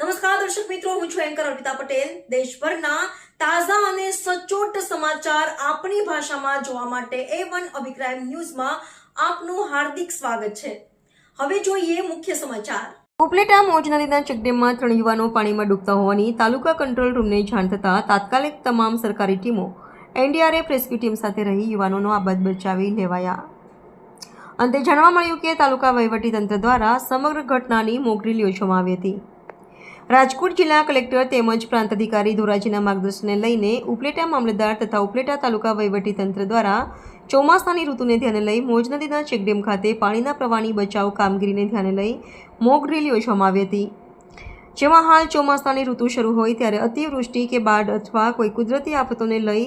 નમસ્કાર, દર્શક મિત્રો, હું છું એન્કર અર્પિતા પટેલ. દેશભરના તાજા અને સચોટ સમાચાર આપણી ભાષામાં જોવા માટે એ વન અભિપ્રાય ન્યૂઝમાં આપનું હાર્દિક સ્વાગત છે. હવે જોઈએ મુખ્ય સમાચાર. ઉપલેટા, મોજ નદીના ચેકડેમમાં ત્રણ યુવાનો પાણીમાં ડૂબતા હોવાની તાલુકા કંટ્રોલ રૂમને જાણ થતાં તાત્કાલિક તમામ સરકારી ટીમો એનડીઆરએફ રેસ્ક્યુ ટીમ સાથે રહી યુવાનોનો આબદ બચાવી લેવાયા. અંતે જાણવા મળ્યું કે તાલુકા વહીવટીતંત્ર દ્વારા સમગ્ર ઘટનાની મોકડ્રીલ યોજવામાં આવી હતી. રાજકોટ જિલ્લા કલેક્ટર તેમજ પ્રાંત અધિકારી ધોરાજીના માર્ગદર્શનને લઈને ઉપલેટા મામલતદાર તથા ઉપલેટા તાલુકા વહીવટીતંત્ર દ્વારા ચોમાસાની ઋતુને ધ્યાને લઈ મોજ નદીના ચેકડેમ ખાતે પાણીના પ્રવાહની બચાવ કામગીરીને ધ્યાને લઈ મોક ડ્રીલ યોજવામાં આવી હતી. જેમાં હાલ ચોમાસાની ઋતુ શરૂ હોય ત્યારે અતિવૃષ્ટિ કે બાઢ અથવા કોઈ કુદરતી આફતોને લઈ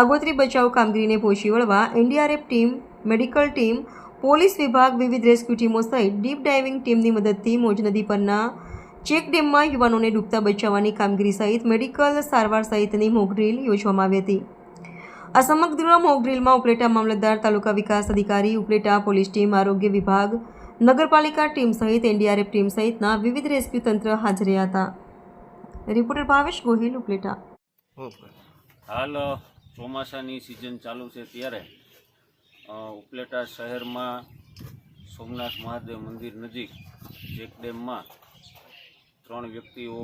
આગોતરી બચાવ કામગીરીને પહોંચી વળવા NDRF team, medical team, police વિભાગ, વિવિધ રેસ્ક્યુ ટીમો સહિત ડીપ ડાઇવિંગ ટીમની મદદથી મોજ નદી પરના ચેક ડેમમાં યુવાનોને ડૂબતા બચાવવાની કામગીરી સહિત મેડિકલ સારવાર સહિતની મોકડ્રીલ યોજવામાં આવી હતી. આ સમગ્ર મોકડ્રીલમાં ઉપલેટા મામલતદાર, તાલુકા વિકાસ અધિકારી, ઉપલેટા પોલીસ ટીમ, આરોગ્ય વિભાગ, નગરપાલિકા ટીમ સહિત એનડીઆરએફ ટીમ સહિતના વિવિધ રેસ્ક્યુ તંત્ર હાજર હતા. રિપોર્ટર ભાવેશ ગોહિલ, ઉપલેટા. હાલ ચોમાસાની સિઝન ચાલુ છે ત્યારે ઉપલેટા શહેરમાં સોમનાથ મહાદેવ મંદિર નજીક ચેક ડેમમાં ત્રણ વ્યક્તિઓ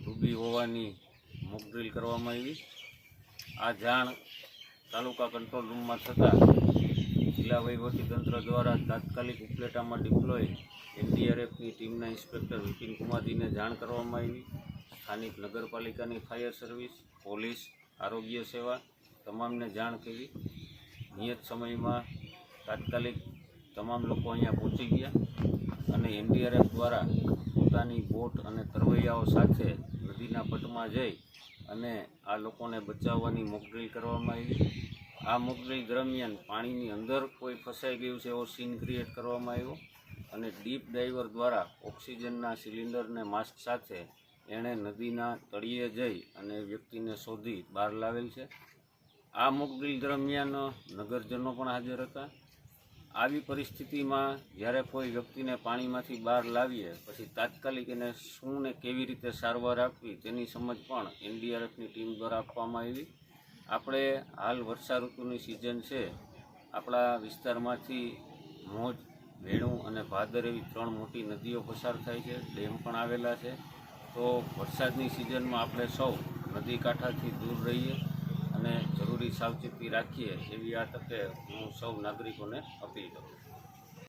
ડૂબી હોવાની મોકડ્રીલ કરવામાં આવી. આ જાણ તાલુકા કંટ્રોલ રૂમમાં થતાં જિલ્લા વહીવટીતંત્ર દ્વારા તાત્કાલિક ઉપલેટામાં ડિપ્લોય એનડીઆરએફની ટીમના ઇન્સ્પેક્ટર વિપિન કુમારજીને જાણ કરવામાં આવી. સ્થાનિક નગરપાલિકાની ફાયર સર્વિસ, પોલીસ, આરોગ્ય સેવા તમામને જાણ કરી. નિયત સમયમાં તાત્કાલિક તમામ લોકો અહીંયા પહોંચી ગયા અને એનડીઆરએફ દ્વારા પોતાની બોટ અને તરવૈયાઓ સાથે નદીના પટમાં જઈ અને આ લોકોને બચાવવાની મોકડ્રીલ કરવામાં આવી. આ મોકડ્રીલ દરમિયાન પાણીની અંદર કોઈ ફસાઈ ગયું છે એવો સીન ક્રિએટ કરવામાં આવ્યો અને ડીપ ડાઈવર દ્વારા ઓક્સિજનના સિલિન્ડરને માસ્ક સાથે એણે નદીના તળિયે જઈ અને વ્યક્તિને શોધી બહાર લાવેલ છે. આ મોકડ્રીલ દરમિયાન નગરજનો પણ હાજર હતા. આવી પરિસ્થિતિમાં જ્યારે કોઈ વ્યક્તિને પાણીમાંથી બહાર લાવીએ, પછી તાત્કાલિક એને શું ને કેવી રીતે સારવાર આપવી તેની સમજ પણ એનડીઆરએફની ટીમ દ્વારા આપવામાં આવી. આપણે હાલ વર્ષા ઋતુની સિઝન છે. આપણા વિસ્તારમાંથી મોજ, વેણું અને ભાદર એવી ત્રણ મોટી નદીઓ પસાર થાય છે, ડેમ પણ આવેલા છે. તો વરસાદની સિઝનમાં આપણે સૌ નદી કાંઠાથી દૂર રહીએ. અને જરૂરી સાવચેતી રાખીએ એવી આ તકે હું સૌ નાગરિકોને અપીલ કરું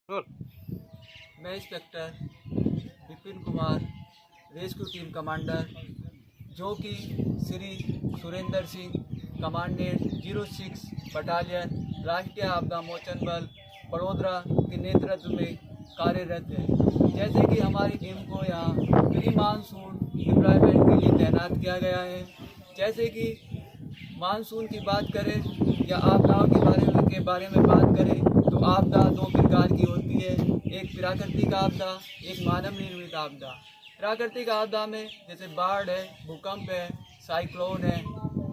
છું मैं inspector Vipin Kumar rescue team commander जो कि Shri Surendra Singh commandant zero six battalion राष्ट्रीय आपदा मोचन बल बड़ोदरा के नेतृत्व में कार्यरत है जैसे कि हमारी टीम को यहाँ प्री मानसून डिप्लॉयमेंट के लिए तैनात किया गया है जैसे कि मानसून की बात करें या आपदाओं के बारे में के बारे में बात करें तो आपदा दो प्रकार की होती है। एक प्राकृतिक आपदा, एक मानव निर्मित आपदा। प्राकृतिक आपदा में जैसे बाढ़ है, भूकंप है, साइक्लोन है,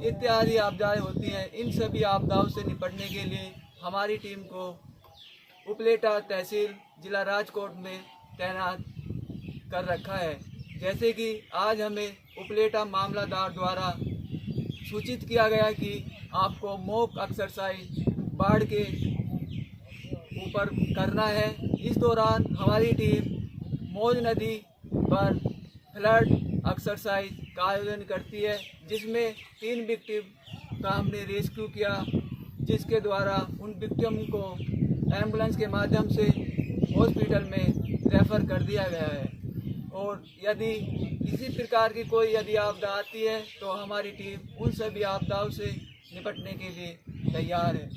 इत्यादि आपदाएँ होती हैं। इन सभी आपदाओं से निपटने के लिए हमारी टीम को उपलेटा तहसील, जिला राजकोट में तैनात कर रखा है। जैसे कि आज हमें उपलेटा मामलादार द्वारा सूचित किया गया कि आपको मोक एक्सरसाइज बाढ़ के ऊपर करना है। इस दौरान हमारी टीम मौज नदी पर फ्लड एक्सरसाइज का आयोजन करती है, जिसमें तीन विक्टिम का हमने रेस्क्यू किया, जिसके द्वारा उन विक्टिम को एंबुलेंस के माध्यम से हॉस्पिटल में रेफ़र कर दिया गया है। और यदि किसी प्रकार की कोई यदि आपदा आती है तो हमारी टीम उन सभी आपदाओं से निपटने के लिए तैयार है